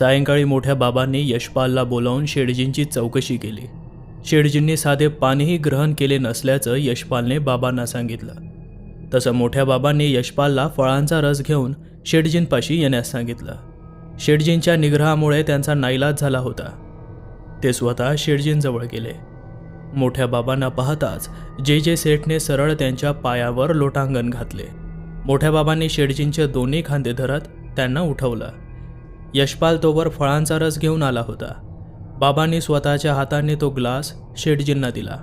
सायंकाळी मोठ्या बाबांनी यशपालला बोलावून शेडजींची चौकशी केली. शेडजींनी साधे पाणीही ग्रहण केले नसल्याचं यशपालने बाबांना सांगितलं. तसं मोठ्या बाबांनी यशपालला फळांचा रस घेऊन शेडजींपाशी येण्यास सांगितलं. शेडजींच्या निग्रहामुळे त्यांचा नाईलाज झाला होता. ते स्वतः शेडजींजवळ गेले. मोठ्या बाबांना पाहताच जे जे सेठने सरळ त्यांच्या पायावर लोटांगण घातले. मोठ्या बाबांनी शेडजींचे दोन्ही खांदे धरत त्यांना उठवलं. यशपाल तोवर फळांचा रस घेऊन आला होता. बाबांनी स्वतःच्या हाताने तो ग्लास शेटजींना दिला.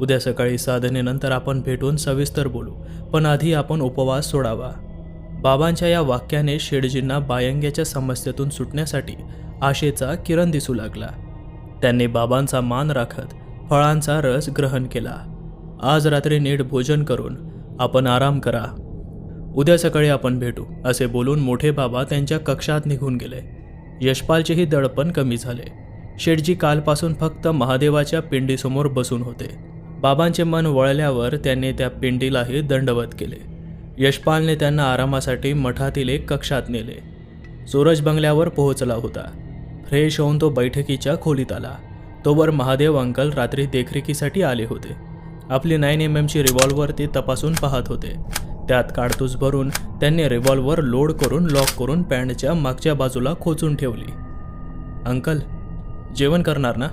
उद्या सकाळी साधनेनंतर आपण भेटून सविस्तर बोलू पण आधी आपण उपवास सोडावा. बाबांच्या या वाक्याने शेडजींना बायंग्याच्या समस्येतून सुटण्यासाठी आशेचा किरण दिसू लागला. त्यांनी बाबांचा मान राखत फळांचा रस ग्रहण केला. आज रात्री नीट भोजन करून आपण आराम करा. उद्या सकाळी आपण भेटू असे बोलून मोठे बाबा त्यांच्या कक्षात निघून गेले. यशपालचेही दडपण कमी झाले. शेठजी कालपासून फक्त महादेवाच्या पिंडीसमोर बसून होते. बाबांचे मन वळल्यावर त्यांनी त्या पिंडीलाही दंडवत केले. यशपालने त्यांना आरामासाठी मठातील एक कक्षात नेले. सूरज बंगल्यावर पोहोचला होता. फ्रेश होऊन तो बैठकीच्या खोलीत आला. तोवर महादेव अंकल रात्री देखरेखीसाठी आले होते. आपली नाईन एम एमची रिव्हॉल्वर ते तपासून पाहत होते. त्यात काडतूस भरून त्यांनी रिव्हॉल्वर लोड करून लॉक करून पॅन्टच्या मागच्या बाजूला खोचून ठेवली. अंकल जेवण करणार ना?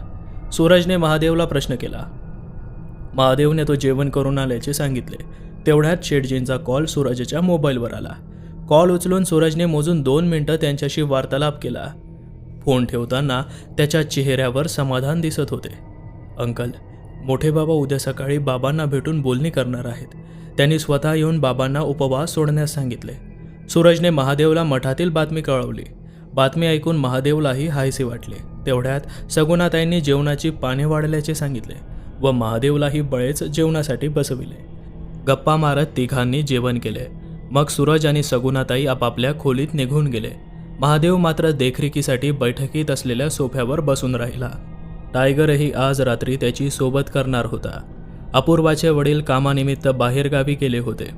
सूरजने महादेवला प्रश्न केला. महादेवने तो जेवण करून आल्याचे सांगितले. तेवढ्यात शेटजींचा कॉल सूरजच्या मोबाईलवर आला. कॉल उचलून सूरजने मोजून दोन मिनटं त्यांच्याशी वार्तालाप केला. फोन ठेवताना त्याच्या चेहऱ्यावर समाधान दिसत होते. अंकल मोठे बाबा उद्या सकाळी बाबांना भेटून बोलणी करणार आहेत. त्यांनी स्वतः येऊन बाबांना उपवास सोडण्यास सांगितले. सूरजने महादेवला मठातील बातमी कळवली. बातमी ऐकून महादेवलाही हायसे वाटले. तेवढ्यात सगुणाताईंनी जेवणाची पाने वाढल्याचे सांगितले व महादेवलाही बळेच जेवणासाठी बसविले. गप्पा मारत तिघांनी जेवण केले. मग सूरज आणि सगुणाताई आपापल्या खोलीत निघून गेले. महादेव मात्र देखरेखीसाठी बैठकीत असलेल्या सोफ्यावर बसून राहिला. टायगरही आज रात्री त्याची सोबत करणार होता. अपूर्वाचे वडील कामानिमित्त बाहेरगावी गेले होते.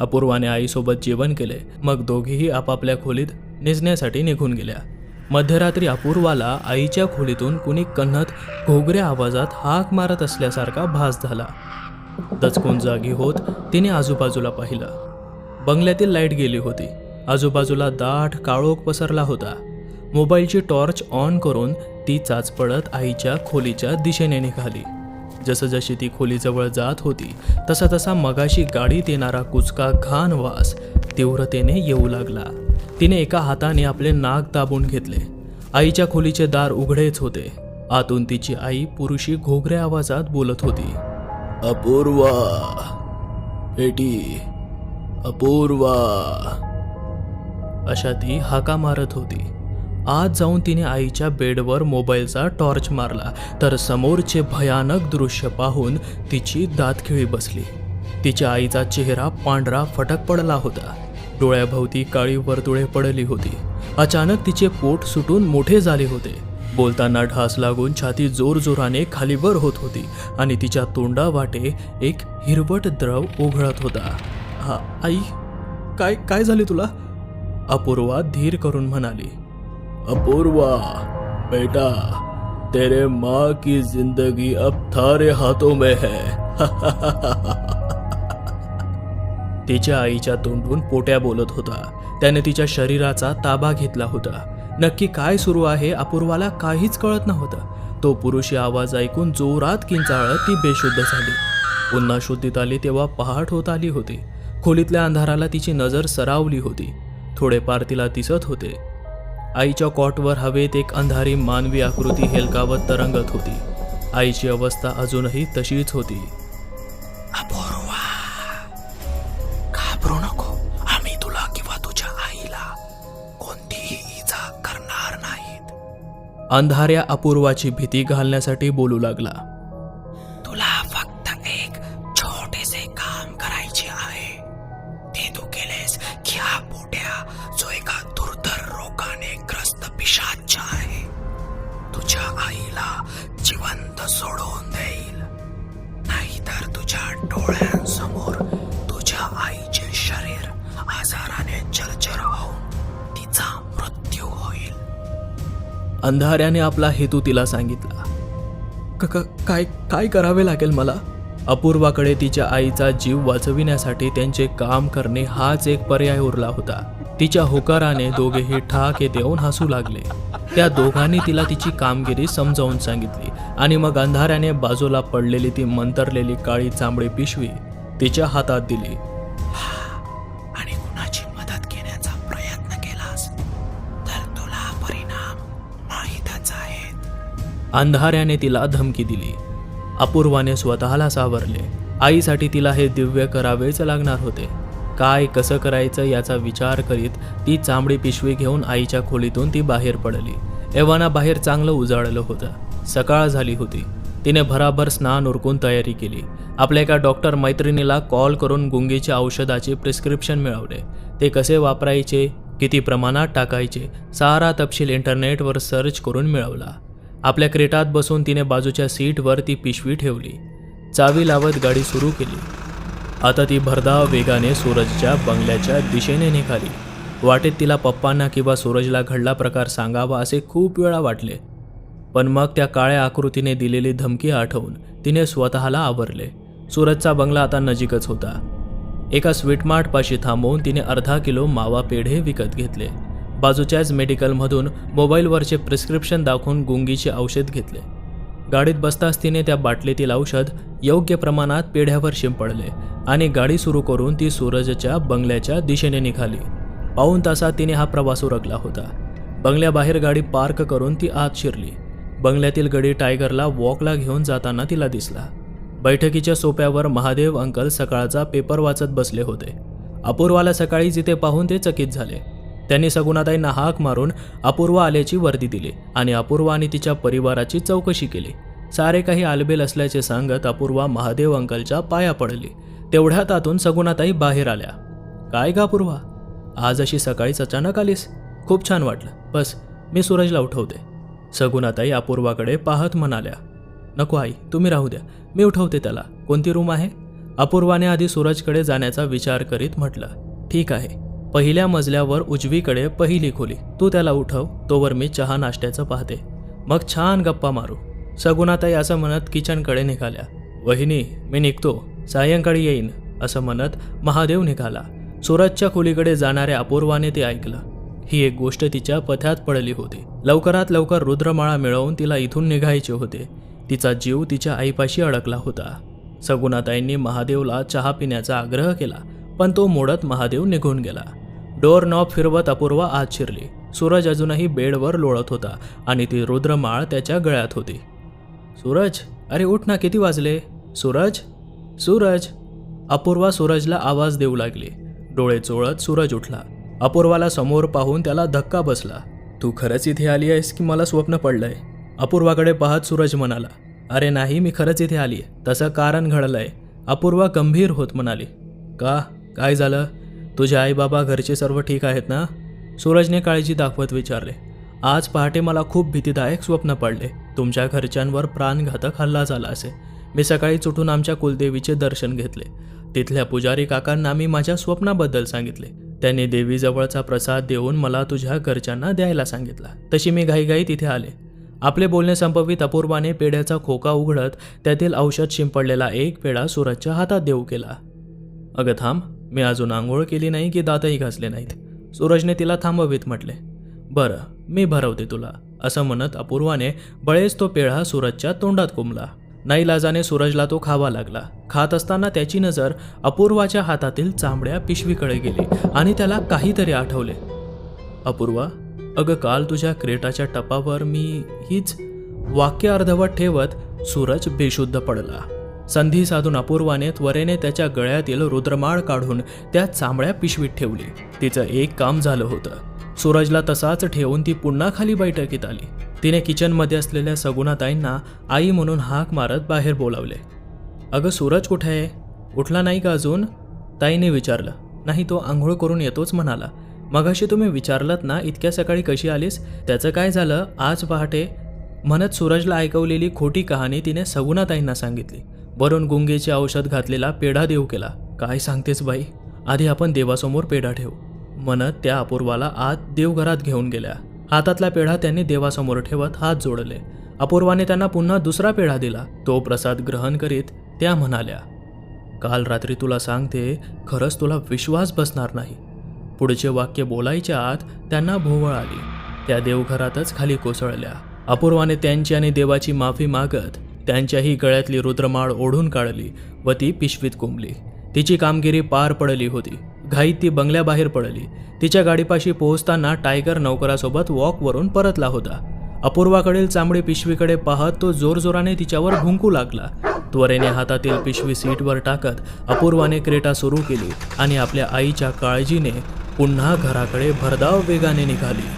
अपूर्वाने आईसोबत जेवण केले. मग दोघीही आपापल्या खोलीत निजण्यासाठी निघून गेल्या. मध्यरात्री अपूर्वाला आईच्या खोलीतून कुणी कन्हत घोगऱ्या आवाजात हाक मारत असल्यासारखा भास झाला. दचकून जागी होत तिने आजूबाजूला पाहिलं. बंगल्यातील लाइट गेली होती. आजूबाजूला दाट काळोख पसरला होता. मोबाईलची टॉर्च ऑन करून ती चाचपडत आईच्या खोलीच्या दिशेने निघाली. जसं जशी ती खोलीजवळ जात होती तसा तसा मगाशी गाडीत येणारा कुचका घाण वास तीव्रतेने येऊ लागला. तिने एका हाताने आपले नाक दाबून घेतले. आईच्या खोलीचे दार उघडेच होते. आतून तिची आई पुरुषी घोगऱ्या आवाजात बोलत होती अपूर्वा बेटी अपूर्वा. अशा ती हाका मारत होती. आज जाऊन तिने आईच्या बेडवर मोबाईलचा टॉर्च मारला. तर समोरचे भयानक दृश्य पाहून तिची दातखिळी बसली. तिच्या आईचा चेहरा पांढरा फटक पडला होता. डोळ्याभोवती काळी वर्तुळे पडली होती. अचानक तिचे पोट सुटून मोठे झाले होते. बोलताना ढास लागून छाती जोरजोराने खालीवर होत होती आणि तिच्या तोंडावाटे एक हिरवट द्रव उघडत होता. हा आई काय काय झाले तुला? अपूर्वा धीर करून म्हणाली. अपूर्वा बेटा तेरे माँ की जिंदगी अब थारे हाथों में है। तिच्या आईच्या तोंडून पोट्या बोलत होता. त्याने तिच्या शरीराचा ताबा घेतला होता. नक्की काय सुरू आहे अपूर्वाला काहीच कळत नव्हतं. तो पुरुषी आवाज ऐकून जोरात किंचाळत ती बेशुद्ध झाली. पुन्हा शुद्धीत आली तेव्हा पहाट होत आली होती. खोलीतल्या अंधाराला तिची नजर सरावली होती. थोडेफार तिला दिसत होते. आईच्या कॉटवर हवेत एक अंधारी मानवी आकृती हेलकावत तरंगत होती. आईची अवस्था अजूनही तशीच होती. अपूर्वा घाबरू नको. आम्ही तुला किंवा तुझ्या आईला कोणतीही इजा करणार नाहीत. अंधाऱ्या अपूर्वाची भीती घालण्यासाठी बोलू लागला. डोळ्यांसमोर तुझ्या आईचे शरीर आजाराने जर्जर होऊन तिचा मृत्यू होईल. अंधाऱ्याने आपला हेतू तिला सांगितला. काय काय करावे लागेल मला? अपूर्वाकडे तिच्या आईचा जीव वाचविण्यासाठी त्यांचे काम करणे हाच एक पर्याय उरला होता. तिच्या होकाराने दोघेही ठाके देऊन हसू लागले. त्या दोघांनी तिला तिची कामगिरी समजावून सांगितली. आणि मग अंधाऱ्याने बाजूला पडलेली ती मंतरलेली काळी चांबडी पिशवी तिच्या हातात दिली. आणि कुणाची मदत घेण्याचा प्रयत्न केलास? तर तुला परिणाम माहीतच आहेत. अंधाऱ्याने तिला धमकी दिली. अपूर्वाने स्वतःला सावरले. आईसाठी तिला हे दिव्य करावेच लागणार होते. काय कसं करायचं याचा विचार करीत ती चांबडी पिशवी घेऊन आईच्या खोलीतून ती बाहेर पडली. एव्हाना बाहेर चांगलं उजाळलं होतं. सकाळ झाली होती. तिने भराभर स्नान उरकून तयारी केली. आपल्या एका डॉक्टर मैत्रिणीला कॉल करून गुंगीच्या औषधाचे प्रिस्क्रिप्शन मिळवले. ते कसे वापरायचे किती प्रमाणात टाकायचे सारा तपशील इंटरनेटवर सर्च करून मिळवला. आपल्या क्रेटात बसून तिने बाजूच्या सीटवर ती पिशवी ठेवली. चावी लावत गाडी सुरू केली. आता ती भरधाव वेगाने सूरजच्या बंगल्याच्या दिशेने निघाली. वाटेत तिला पप्पांना किंवा सूरजला घडला प्रकार सांगावा असे खूप वेळा वाटले. पण मग त्या काळ्या आकृतीने दिलेली धमकी आठवून तिने स्वतःला आवरले. सूरजचा बंगला आता नजीकच होता. एका स्वीटमार्टपाशी थांबवून तिने अर्धा किलो मावा पेढे विकत घेतले. बाजूच्याच मेडिकलमधून मोबाईलवरचे प्रिस्क्रिप्शन दाखवून गुंगीचे औषध घेतले. गाडीत बसताच तिने त्या बाटलीतील औषध योग्य प्रमाणात पेढ्यावर शिंपडले आणि गाडी सुरू करून ती सूरजच्या बंगल्याच्या दिशेने निघाली. पाऊन तासात तिने हा प्रवास उरकला होता. बंगल्याबाहेर गाडी पार्क करून ती आत शिरली. बंगल्यातील गडी टायगरला वॉकला घेऊन जाताना तिला दिसला. बैठकीच्या सोप्यावर महादेव अंकल सकाळचा पेपर वाचत बसले होते. अपूर्वाला सकाळी जिथे पाहून ते चकित झाले. त्यांनी सगुणाताईंना हाक मारून अपूर्वा आल्याची वर्दी दिली आणि अपूर्वा आणि तिच्या परिवाराची चौकशी केली. सारे काही आलबेल असल्याचे सांगत अपूर्वा महादेव अंकलच्या पाया पडली. तेवढ्या तातून सगुणाताई बाहेर आल्या. काय का अपूर्वा? आज अशी सकाळीच अचानक आलीस? खूप छान वाटलं. बस मी सूरजला उठवते. सगुणाताई अपूर्वाकडे पाहत म्हणाल्या नको आई तुम्ही राहू द्या. मी उठवते त्याला. कोणती रूम आहे? अपूर्वाने आधी सूरजकडे जाण्याचा विचार करीत म्हटलं ठीक आहे. पहिल्या मजल्यावर उजवीकडे पहिली खोली. तू त्याला उठव. तोवर मी चहा नाश्त्याचं पाहते. मग छान गप्पा मारू. सगुणाताई असं म्हणत किचनकडे निघाल्या. वहिनी मी निघतो. सायंकाळी येईन. असं म्हणत महादेव निघाला. सूरजच्या खोलीकडे जाणाऱ्या अपूर्वाने ते ऐकलं. ही एक गोष्ट तिच्या पथ्यात पडली होती. लवकरात लवकर रुद्रमाळा मिळवून तिला इथून निघायचे होते. तिचा जीव तिच्या आईपाशी अडकला होता. सगुणाताईंनी महादेवला चहा पिण्याचा आग्रह केला पण तो मोडत महादेव निघून गेला. डोर नॉब फिरवत अपूर्वा आत शिरली. सूरज अजूनही बेडवर लोळत होता आणि ती रुद्रमाळ त्याच्या गळ्यात होती. सूरज अरे उठ ना किती वाजले? सूरज? सूरज? अपूर्वा सूरजला आवाज देऊ लागली. डोळे चोळत सूरज उठला. अपूर्वाला समोर पाहून त्याला धक्का बसला. तू खरंच इथे आली आहेस की मला स्वप्न पडलंय? अपूर्वाकडे पाहत सूरज म्हणाला. अरे नाही मी खरंच इथे आली तसं कारण घडलंय. अपूर्वा गंभीर होत म्हणाली. का? काय झालं? तुझे आई बाबा घरचे सर्व ठीक आहेत ना? सूरजने काळजी दाखवत विचारले. आज पहाटे मला खूप भीतीदायक स्वप्न पडले. तुमच्या घरच्यांवर प्राणघातक हल्ला झाला असे. मी सकाळी उठून आमच्या कुलदेवीचे दर्शन घेतले. तिथल्या पुजारी काकांना मी माझ्या स्वप्नाबद्दल सांगितले. त्यांनी देवीजवळचा प्रसाद देऊन मला तुझ्या घरच्यांना द्यायला सांगितला. तशी मी घाईघाई तिथे आले. आपले बोलणे संपवित अपूर्वाने पेढ्याचा खोका उघडत त्यातील औषध शिंपडलेला एक पेढा सूरजच्या हातात देऊ केला. अगं थांब मी अजून आंघोळ केली नाही की दातही घासले नाहीत. सूरजने तिला थांबवीत म्हटले. बरं मी भरवते तुला. असं म्हणत अपूर्वाने बळेच तो पेढा सूरजच्या तोंडात कुंबला. नाईलाजाने सूरजला तो खावा लागला. खात असताना त्याची नजर अपूर्वाच्या हातातील चांबड्या पिशवीकडे गेली आणि त्याला काहीतरी आठवले. अपूर्वा अगं काल तुझ्या क्रेटाच्या टपावर मी हीच वाक्य अर्धवट ठेवत सूरज बेशुद्ध पडला. संधी साधून अपूर्वाने त्वरेने त्याच्या गळ्यातील रुद्रमाळ काढून त्या चांबड्या पिशवीत ठेवली. तिचं एक काम झालं होतं. सूरजला तसाच ठेवून ती पुन्हा खाली बैठकीत आली. तिने किचनमध्ये असलेल्या सगुणाताईंना आई म्हणून हाक मारत बाहेर बोलावले. अगं सूरज कुठे आहे? उठला नाही का अजून? ताईने विचारलं. नाही तो आंघोळ करून येतोच म्हणाला. मगाशी तुम्ही विचारलात ना इतक्या सकाळी कशी आलीस? त्याचं काय झालं? आज पहाटे? म्हणत सूरजला ऐकवलेली खोटी कहाणी तिने सगुणाताईंना सांगितली. वरून गुंगेचे औषध घातलेला पेढा देऊ केला. काय सांगतेस बाई? आधी आपण देवासमोर पेढा ठेवू. म्हणत त्या अपूर्वाला आत देवघरात घेऊन गेल्या. हातातला पेढा त्यांनी देवासमोर ठेवत हात जोडले. अपूर्वाने त्यांना पुन्हा दुसरा पेढा दिला. तो प्रसाद ग्रहण करीत त्या म्हणाल्या काल रात्री तुला सांगते खरंच तुला विश्वास बसणार नाही. पुढचे वाक्य बोलायच्या आत त्यांना भोवळ आली. त्या देवघरातच खाली कोसळल्या. अपूर्वाने त्यांची आणि देवाची माफी मागत त्यांच्याही गळ्यातली रुद्रमाळ ओढून काढली व ती पिशवीत कोंबली. तिची कामगिरी पार पडली होती. घाईत ती बंगल्याबाहेर पडली. तिच्या गाडीपाशी पोहोचताना टायगर नौकरासोबत वॉकवरून परतला होता. अपूर्वाकडील चांबडी पिशवीकडे पाहत तो जोरजोराने तिच्यावर भुंकू लागला. त्वरेने हातातील पिशवी सीटवर टाकत अपूर्वाने क्रेटा सुरू केली आणि आपल्या आईच्या काळजीने पुन्हा घराकडे भरधाव वेगाने निघाली.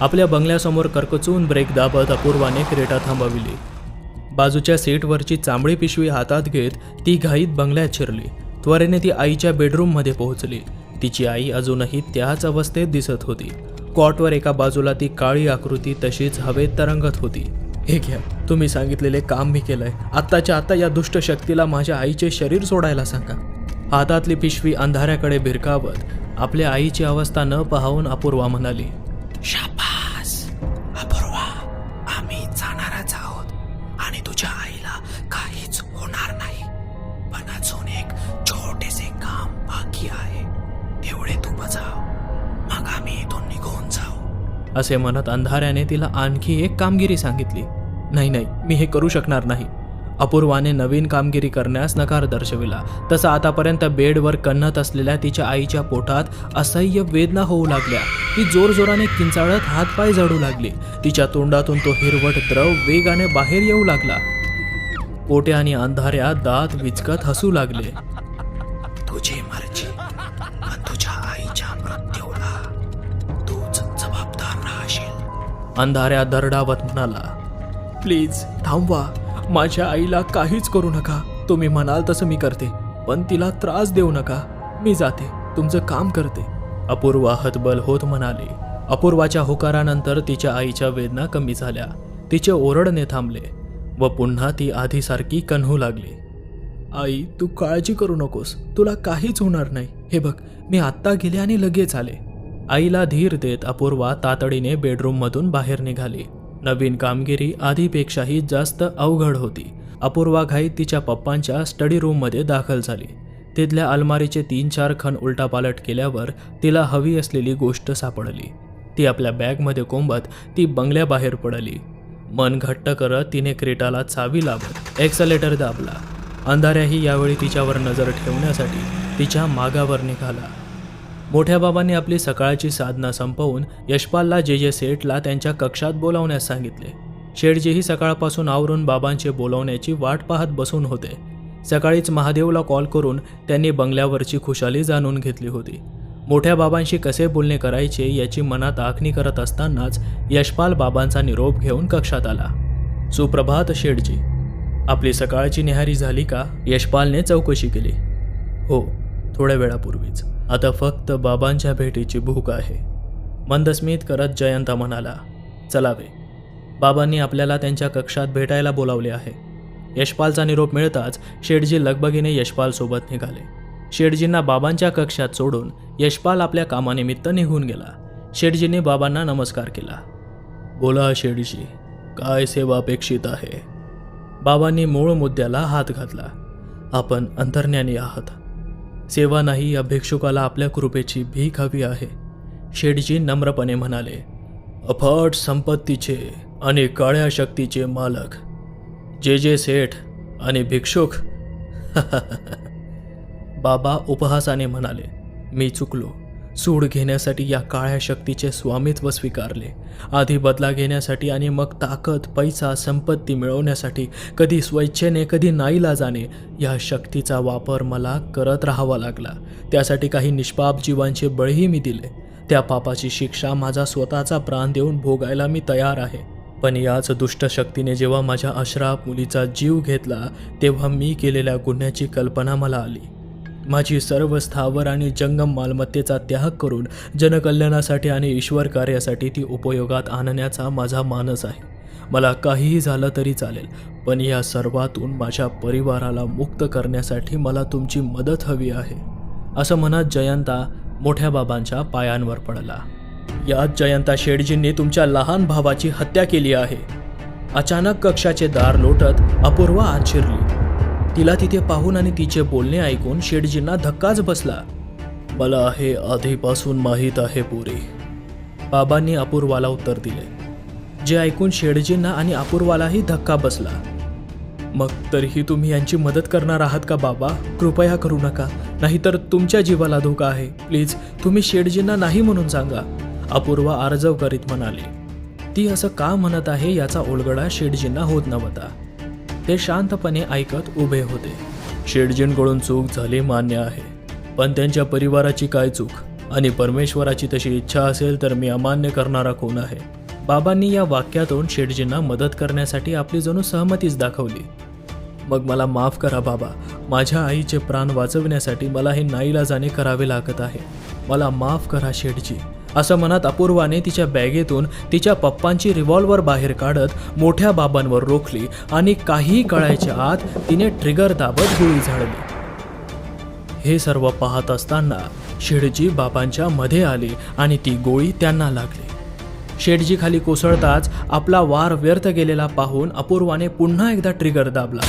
आपल्या बंगल्यासमोर करकचून ब्रेक दाबत अपूर्वाने क्रेटा थांबविली. बाजूच्या सीटवरची चांबडी पिशवी हातात घेत ती घाईत बंगल्यात शिरली. त्वरेने ती आईच्या बेडरूममध्ये पोहोचली. तिची आई अजूनही त्याच अवस्थेत दिसत होती. कॉटवर एका बाजूला ती काळी आकृती तशीच हवेत तरंगत होती. हे घ्या तुम्ही सांगितलेले काम मी केलंय. आत्ताच्या आत्ता या दुष्ट शक्तीला माझ्या आईचे शरीर सोडायला सांगा. हातातली पिशवी अंधाऱ्याकडे भिरकावत आपल्या आईची अवस्था न पाहून अपूर्वा म्हणाली शाप असे म्हणत अंधाऱ्याने तिला आणखी एक कामगिरी सांगितली. नाही नाही मी हे करू शकणार नाही. अपूर्वाने नवीन कामगिरी करण्यास नकार दर्शविला. तसा आतापर्यंत बेडवर कन्नत असलेल्या तिच्या आईच्या पोटात असह्य वेदना होऊ लागल्या. ती जोरजोराने किंचाळत हातपाय जडू लागली. तिच्या तोंडातून तो हिरवट द्रव वेगाने बाहेर येऊ लागला. पोटे आणि अंधाऱ्या दात विचकत हसू लागले. तुझी अंधाऱ्या दरडावत म्हणाला प्लीज थांबवा. माझ्या आईला काहीच करू नका. तुम्ही म्हणाल तसं मी करते पण तिला त्रास देऊ नका. मी जाते. तुमचं काम करते. अपूर्वा हतबल होत म्हणाली. अपूर्वाच्या होकारानंतर तिच्या आईच्या वेदना कमी झाल्या. तिचे ओरडणे थांबले व पुन्हा ती आधीसारखी कन्हू लागली. आई तू काळजी करू नकोस. तुला काहीच होणार नाही. हे बघ मी आत्ता गेले आणि लगेच आले. आईला धीर देत अपूर्वा तातडीने बेडरूममधून बाहेर निघाली. नवीन कामगिरी आधीपेक्षाही जास्त अवघड होती. अपूर्वा घाई तिच्या पप्पांच्या स्टडी रूममध्ये दाखल झाली. तिथल्या अलमारीचे तीन चार खण उलटापालट केल्यावर तिला हवी असलेली गोष्ट सापडली. ती आपल्या बॅगमध्ये कोंबत ती बंगल्याबाहेर पडली. मन घट्ट करत तिने क्रेटाला चावी लावत एक्सलेटर दाबला. अंधाऱ्याही यावेळी तिच्यावर नजर ठेवण्यासाठी तिच्या मागावर निघाला. मोठ्या बाबांनी आपली सकाळची साधना संपवून यशपालला जे जे सेठला त्यांच्या कक्षात बोलावण्यास सांगितले. शेठजीही सकाळपासून आवरून बाबांचे बोलावण्याची वाट पाहत बसून होते. सकाळीच महादेवला कॉल करून त्यांनी बंगल्यावरची खुशाली जाणून घेतली होती. मोठ्या बाबांशी कसे बोलणे करायचे याची मनात आखणी करत असतानाच यशपाल बाबांचा निरोप घेऊन कक्षात आला. सुप्रभात शेठजी. आपली सकाळची निहारी झाली का? यशपालने चौकशी केली. हो थोड्या वेळापूर्वीच. आता फक्त बाबांच्या भेटीची भूक आहे. मंदस्मित करत जयंता म्हणाला चलावे बाबांनी आपल्याला त्यांच्या कक्षात भेटायला बोलावले आहे. यशपालचा निरोप मिळताच शेठजी लगबगीने यशपालसोबत निघाले. शेठजींना बाबांच्या कक्षात सोडून यशपाल आपल्या कामानिमित्त निघून गेला. शेटजींनी बाबांना नमस्कार केला. बोला शेठजी काय सेवा अपेक्षित आहे? बाबांनी मूळ मुद्द्याला हात घातला. आपण अंतर्ज्ञानी आहात. सेवा नाही या भिक्षुकाला आपल्या कृपेची भीक हवी आहे. शेठजी नम्रपणे म्हणाले अफाट संपत्तीचे आणि काळ्या शक्तीचे मालक. जे जे सेठ आणि भिक्षुक. बाबा उपहासाने म्हणाले मी चुकलो. सूड घेण्यासाठी या काळ्या शक्तीचे स्वामित्व स्वीकारले. आधी बदला घेण्यासाठी आणि मग ताकद पैसा संपत्ती मिळवण्यासाठी कधी स्वेच्छेने कधी नाईलाजाने या शक्तीचा वापर मला करत राहावा लागला. त्यासाठी काही निष्पाप जीवांचे बळीही मी दिले. त्या पापाची शिक्षा माझा स्वतःचा प्राण देऊन भोगायला मी तयार आहे. पण याच दुष्ट शक्तीने जेव्हा माझ्या अश्राप मुलीचा जीव घेतला तेव्हा मी केलेल्या गुन्ह्याची कल्पना मला आली. माझी सर्व स्थावर आणि जंगम मालमत्तेचा त्याग करून जनकल्याणासाठी आणि ईश्वर कार्यासाठी ती उपयोगात आणण्याचा माझा मानस आहे. मला काहीही झालं तरी चालेल पण या सर्वातून माझ्या परिवाराला मुक्त करण्यासाठी मला तुमची मदत हवी आहे. असं म्हणत जयंता मोठ्या बाबांच्या पायांवर पडला. यात जयंता शेडजींनी तुमच्या लहान भावाची हत्या केली आहे. अचानक कक्षाचे दार लोटत अपूर्वा आत शिरली तिला तिथे पाहून आणि तिचे बोलणे ऐकून शेटजींना धक्काच बसला. मला हे आधीपासून माहीत आहे पुरी. बाबांनी अपूर्वाला उत्तर दिले. जे ऐकून शेडजींना आणि अपूर्वालाही धक्का बसला. मग तरीही तुम्ही यांची मदत करणार आहात का बाबा? कृपया करू नका. नाहीतर तुमच्या जीवाला धोका आहे. प्लीज तुम्ही शेडजींना नाही म्हणून सांगा. अपूर्वा आर्जव करीत म्हणाले. ती असं का म्हणत आहे याचा उलगडा शेडजींना होत नव्हता. ते शांतपणे ऐकत उभे होते. शेडजींकडून चूक झाली मान्य आहे. पण त्यांच्या परिवाराची काय चूक? आणि परमेश्वराची तशी इच्छा असेल तर मी अमान्य करणारा कोण आहे? बाबांनी या वाक्यातून शेडजींना मदत करण्यासाठी आपली जणू सहमतीच दाखवली. मग मला माफ करा बाबा. माझ्या आईचे प्राण वाचवण्यासाठी मला हे नाईलाजाने करावे लागत आहे. मला माफ करा शेटजी असं म्हणत अपूर्वाने तिच्या बॅगेतून तिच्या पप्पांची रिव्हॉल्वर बाहेर काढत मोठ्या बाबांवर रोखली आणि काही कळायच्या आत तिने ट्रिगर दाबत गोळी झाडली. हे सर्व पाहत असताना शेडजी बाबांच्या मध्ये आली आणि ती गोळी त्यांना लागली. शेडजी खाली कोसळताच आपला वार व्यर्थ गेलेला पाहून अपूर्वाने पुन्हा एकदा ट्रिगर दाबला.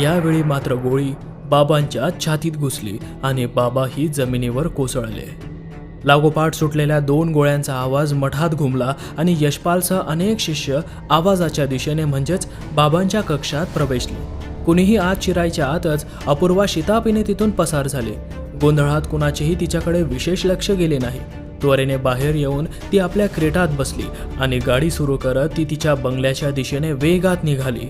यावेळी मात्र गोळी बाबांच्या छातीत घुसली आणि बाबाही जमिनीवर कोसळले. लागोपाठ सुटलेल्या दोन गोळ्यांचा आवाज मठात घुमला आणि यशपालसह अनेक शिष्य आवाजाच्या दिशेने म्हणजेच बाबांच्या कक्षात प्रवेशले. कुणीही आत शिरायच्या आतच अपूर्वा शितापीने तिथून पसार झाले. गोंधळात कुणाचेही तिच्याकडे विशेष लक्ष गेले नाही. त्वरेने बाहेर येऊन ती आपल्या क्रेटात बसली आणि गाडी सुरू करत ती तिच्या बंगल्याच्या दिशेने वेगात निघाली.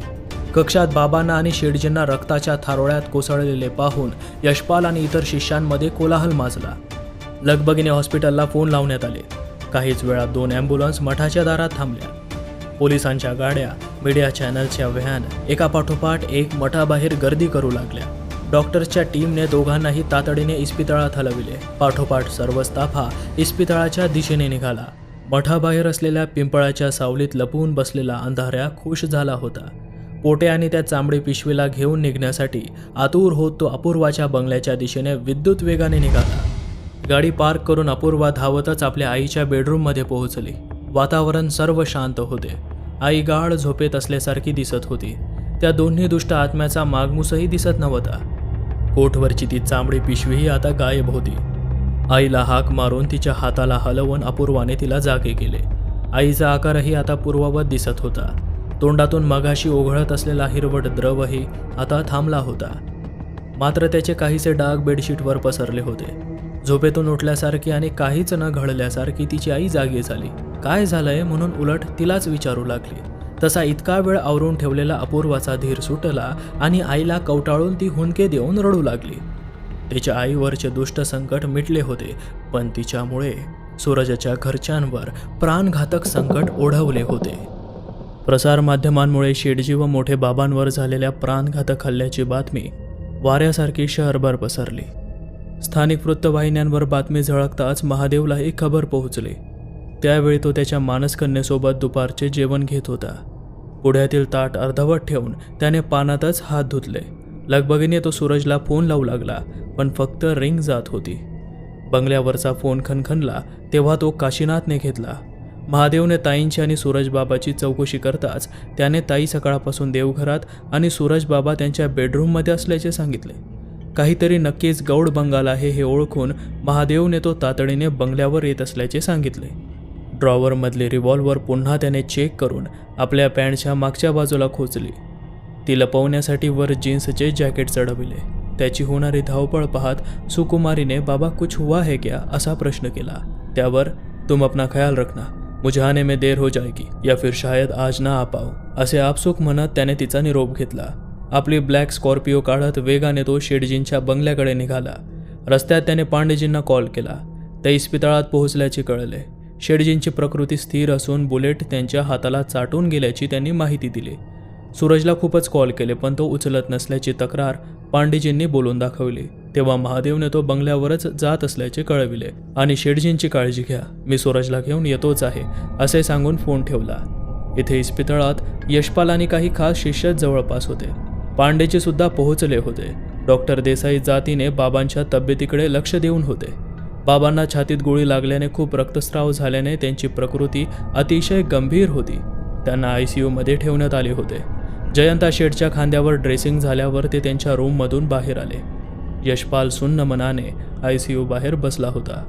कक्षात बाबांना आणि शेडजींना रक्ताच्या थारोळ्यात कोसळलेले पाहून यशपाल आणि इतर शिष्यांमध्ये कोलाहल माजला. लगबगीने हॉस्पिटलला फोन लावण्यात आले. काहीच वेळात दोन ॲम्ब्युलन्स मठाच्या दारात थांबल्या. पोलिसांच्या गाड्या मीडिया चॅनलच्या व्हॅन एका पाठोपाठ एक मठाबाहेर गर्दी करू लागल्या. डॉक्टर्सच्या टीमने दोघांनाही तातडीने इस्पितळात हलविले. पाठोपाठ सर्व स्ताफा इस्पितळाच्या दिशेने निघाला. मठाबाहेर असलेल्या पिंपळाच्या सावलीत लपवून बसलेला अंधाऱ्या खुश झाला होता. पोटे आणि त्या चांबडी पिशवीला घेऊन निघण्यासाठी आतूर होत तो अपूर्वाच्या बंगल्याच्या दिशेने विद्युत वेगाने निघाला. गाडी पार्क करून अपूर्वा धावतच आपल्या आईच्या बेडरूममध्ये पोहोचली. वातावरण सर्व शांत होते. आई गाढ झोपेत असल्यासारखी दिसत होती. त्या दोन्ही दुष्ट आत्म्याचा मागमूसही दिसत नव्हता. कोठवरची ती चांबडी पिशवीही आता गायब होती. आईला हाक मारून तिच्या हाताला हलवून अपूर्वाने तिला जागे केले. आईचा आकारही आता पूर्ववत दिसत होता. तोंडातून मगाशी ओघळत असलेला हिरवट द्रवही आता थांबला होता. मात्र त्याचे काहीसे डाग बेडशीटवर पसरले होते. झोपेतून उठल्यासारखी आणि काहीच न घडल्यासारखी तिची आई जागी झाली. काय झालंय? म्हणून उलट तिलाच विचारू लागली. तसा इतका वेळ आवरून ठेवलेला अपूर्वाचा धीर सुटला आणि आईला कवटाळून ती हुंदके देऊन रडू लागली. तिच्या आईवरचे दुष्ट संकट मिटले होते पण तिच्यामुळे सूरजच्या घरच्यांवर प्राणघातक संकट ओढवले होते. प्रसारमाध्यमांमुळे शेडजी व मोठे बाबांवर झालेल्या प्राणघातक हल्ल्याची बातमी वाऱ्यासारखी शहरभर पसरली. स्थानिक वृत्तवाहिन्यांवर बातमी झळकताच महादेवला एक खबर पोहोचली. त्यावेळी तो त्याच्या मानसकन्येसोबत दुपारचे जेवण घेत होता. पुढ्यातील ताट अर्धवट ठेवून त्याने पानातच हात धुतले. लगबगीने तो सूरजला फोन लावू लागला पण फक्त रिंग जात होती. बंगल्यावरचा फोन खणखणला तेव्हा तो काशीनाथने घेतला. महादेवने ताईंची आणि सूरजबाबाची चौकशी करताच त्याने ताई सकाळपासून देवघरात आणि सूरजबाबा त्यांच्या बेडरूममध्ये असल्याचे सांगितले. काहीतरी नक्कीच गौड बंगाल आहे हे ओळखून महादेवने तो तातडीने बंगल्यावर येत असल्याचे सांगितले. ड्रॉवरमधले रिव्हॉल्वर पुन्हा त्याने चेक करून आपल्या पॅन्टच्या मागच्या बाजूला खोचली. ती लपवण्यासाठी वर जीन्सचे जॅकेट चढविले. त्याची होणारी धावपळ पाहत सुकुमारीने बाबा कुछ हुआ है क्या? असा प्रश्न केला. त्यावर तुम अपना ख्याल रखना. मुझे आने में देर हो जाएगी या फिर शायद आज ना आ पाओ असे आपसुक म्हणत त्याने तिचा निरोप घेतला. आपली ब्लॅक स्कॉर्पिओ काढत वेगाने तो शेडजींच्या बंगल्याकडे निघाला. रस्त्यात त्याने पांडेजींना कॉल केला. ते इस्पितळात पोहोचल्याचे कळले. शेडजींची प्रकृती स्थिर असून बुलेट त्यांच्या हाताला चाटून गेल्याची त्यांनी माहिती दिली. सूरजला खूपच कॉल केले पण तो उचलत नसल्याची तक्रार पांडेजींनी बोलून दाखवली. तेव्हा महादेवने तो बंगल्यावरच जात असल्याचे कळविले. आणि शेडजींची काळजी घ्या. मी सूरजला घेऊन येतोच आहे असे सांगून फोन ठेवला. इथे इस्पितळात यशपाल आणि काही खास शिष्य जवळपास होते. पांडेचे सुद्धा पोहोचले होते. डॉक्टर देसाई जातीने बाबांच्या तब्येतीकडे लक्ष देऊन होते. बाबांना छातीत गोळी लागल्याने खूप रक्तस्राव झाल्याने त्यांची प्रकृती अतिशय गंभीर होती. त्यांना आय सी यूमध्ये ठेवण्यात आले होते. जयंता शेठच्या खांद्यावर ड्रेसिंग झाल्यावर ते त्यांच्या रूममधून बाहेर आले. यशपाल सुन्न मनाने आय सी यू बाहेर बसला होता.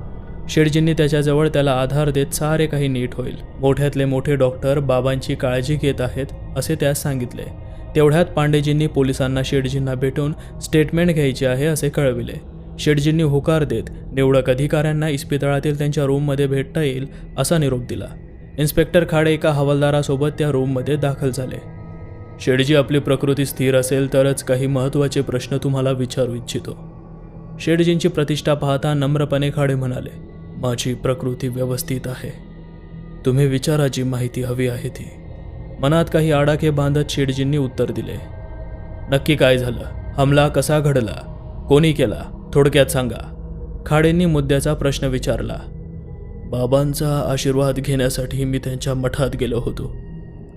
शेठजींनी त्याच्याजवळ त्याला आधार देत सारे काही नीट होईल. मोठ्यातले मोठे डॉक्टर बाबांची काळजी घेत आहेत असे त्यास सांगितले. तेवढ्यात पांडेजींनी पोलिसांना शेटजींना भेटून स्टेटमेंट घ्यायची आहे असे कळविले. शेटजींनी होकार देत निवडक अधिकाऱ्यांना इस्पितळातील त्यांच्या रूममध्ये भेटता येईल असा निरोप दिला. इन्स्पेक्टर खाडे एका हवालदारासोबत त्या रूममध्ये दाखल झाले. शेटजी आपली प्रकृती स्थिर असेल तरच काही महत्त्वाचे प्रश्न तुम्हाला विचारू इच्छितो. शेटजींची प्रतिष्ठा पाहता नम्रपणे खाडे म्हणाले माझी प्रकृती व्यवस्थित आहे. तुम्ही विचाराची माहिती हवी आहे ती. मनात काही आडाखे बांधत शेटजींनी उत्तर दिले. नक्की काय झालं? हमला कसा घडला? कोणी केला? थोडक्यात सांगा. खाडेंनी मुद्द्याचा प्रश्न विचारला. बाबांचा आशीर्वाद घेण्यासाठी मी त्यांच्या मठात गेलो होतो.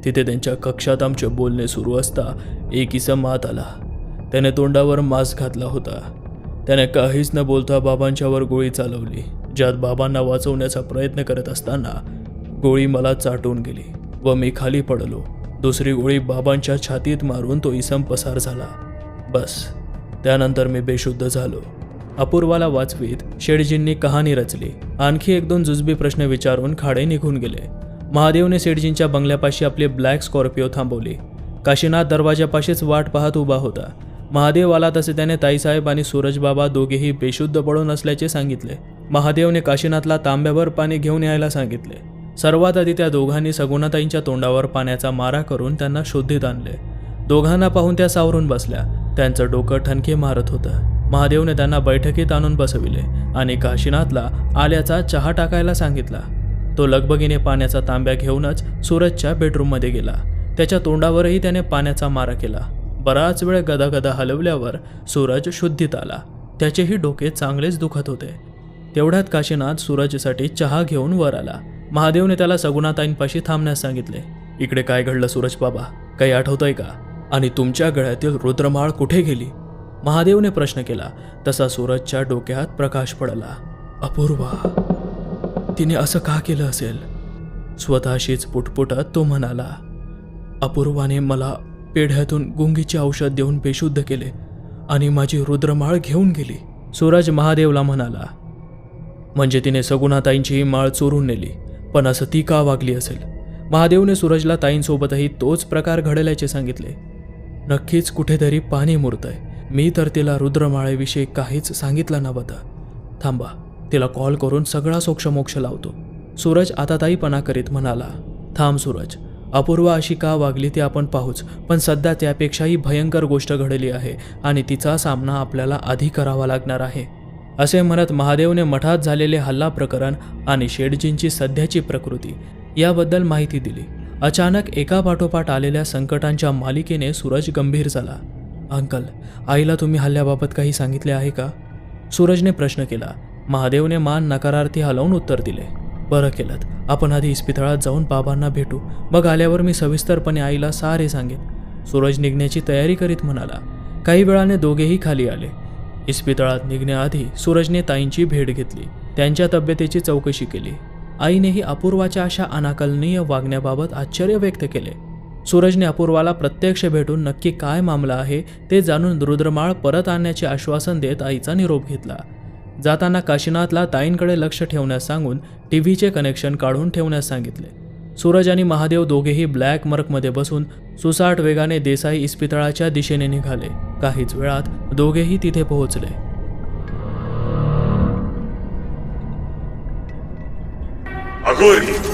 तिथे त्यांच्या कक्षात आमचे बोलणे सुरू असता एक इसम आत आला. त्याने तोंडावर मास्क घातला होता. त्याने काहीच न बोलता बाबांच्यावर गोळी चालवली ज्यात बाबांना वाचवण्याचा प्रयत्न करत असताना गोळी मला चाटून गेली. व मी खाली पडलो. दुसरी गोळी बाबांच्या छातीत मारून तो इसम पसार झाला. बस. त्यानंतर मी बेशुद्ध झालो. अपूर्वाला वाचवीत शेठजींनी कहाणी रचली. आणखी एक दोन जुजबी प्रश्न विचारून खाडे निघून गेले. महादेवने शेठजींच्या बंगल्यापाशी आपली ब्लॅक स्कॉर्पिओ थांबवली. काशीनाथ दरवाजापाशीच वाट पाहत उभा होता. महादेव आला तसे त्याने ताईसाहेब आणि सूरजबाबा दोघेही बेशुद्ध पडून असल्याचे सांगितले. महादेवने काशीनाथला तांब्यावर पाणी घेऊन यायला सांगितले. सर्वात आधी त्या दोघांनी सगुणाताईंच्या तोंडावर पाण्याचा मारा करून त्यांना शुद्धीत आणले. दोघांना पाहून त्या सावरून बसल्या. त्यांचं डोकं ठणके मारत होतं. महादेवने त्यांना बैठकीत आणून बसविले आणि काशीनाथला आल्याचा चहा टाकायला सांगितला. तो लगबगीने पाण्याचा तांब्या घेऊनच सूरजच्या बेडरूममध्ये गेला. त्याच्या तोंडावरही त्याने पाण्याचा मारा केला. बराच वेळ गदागदा हलवल्यावर सूरज शुद्धीत आला. त्याचेही डोके चांगलेच दुखत होते. तेवढ्यात काशीनाथ सूरजसाठी चहा घेऊन वर आला. महादेवने त्याला सगुणाताईंपाशी थांबण्यास सांगितले. इकडे काय घडलं सूरज बाबा? काही आठवतंय का? आणि तुमच्या गळ्यातील रुद्रमाळ कुठे गेली? महादेवने प्रश्न केला. तसा सूरजच्या डोक्यात प्रकाश पडला. अपूर्वा तिने असं का केलं असेल? स्वतःशीच पुटपुटत तो म्हणाला. अपूर्वाने मला पेढ्यातून गुंगीचे औषध देऊन बेशुद्ध केले आणि माझी रुद्रमाळ घेऊन गेली. सूरज महादेवला म्हणाला. म्हणजे तिने सगुणाताईंची माळ चोरून नेली. पण असं ती का वागली असेल? महादेवने सूरजला ताईंसोबतही तोच प्रकार घडल्याचे सांगितले. नक्कीच कुठेतरी पाणी मुरतंय. मी तर तिला रुद्रमाळेविषयी काहीच सांगितलं नव्हतं. थांबा तिला कॉल करून सगळा सोक्षमोक्ष लावतो. सूरज आता ताईपणा करीत म्हणाला थांब सूरज अपूर्वा अशी का वागली ते आपण पाहूच पण सध्या त्यापेक्षाही भयंकर गोष्ट घडली आहे आणि तिचा सामना आपल्याला आधी करावा लागणार आहे. असे म्हणत महादेवने मठात झालेले हल्ला प्रकरण आणि शेडजींची सध्याची प्रकृती याबद्दल माहिती दिली. अचानक एका पाठोपाठ आलेल्या संकटांच्या मालिकेने सूरज गंभीर झाला. अंकल आईला तुम्ही हल्ल्याबाबत काही सांगितले आहे का? सूरजने प्रश्न केला. महादेवने मान नकारार्थी हलवून उत्तर दिले. बरं केलं आपण आधी इस्पितळात जाऊन बाबांना भेटू. मग आल्यावर मी सविस्तरपणे आईला सारे सांगेन. सूरज निघण्याची तयारी करीत म्हणाला. काही वेळाने दोघेही खाली आले. इस्पितळात निघण्याआधी सूरजने ताईंची भेट घेतली. त्यांच्या तब्येतीची चौकशी केली. आईनेही अपूर्वाच्या अशा अनाकलनीय वागण्याबाबत आश्चर्य व्यक्त केले. सूरजने अपूर्वाला प्रत्यक्ष भेटून नक्की काय मामला आहे ते जाणून रुद्रमाळ परत आणण्याचे आश्वासन देत आईचा निरोप घेतला. जाताना काशीनाथला ताईंकडे लक्ष ठेवण्यास सांगून टी व्हीचे कनेक्शन काढून ठेवण्यास सांगितले. सूरज आणि महादेव दोघेही ब्लॅक मर्कमध्ये बसून सुसाट वेगाने देसाई इस्पितळाच्या दिशेने निघाले. काहीच वेळात दोघेही तिथे पोहोचले. अगोरी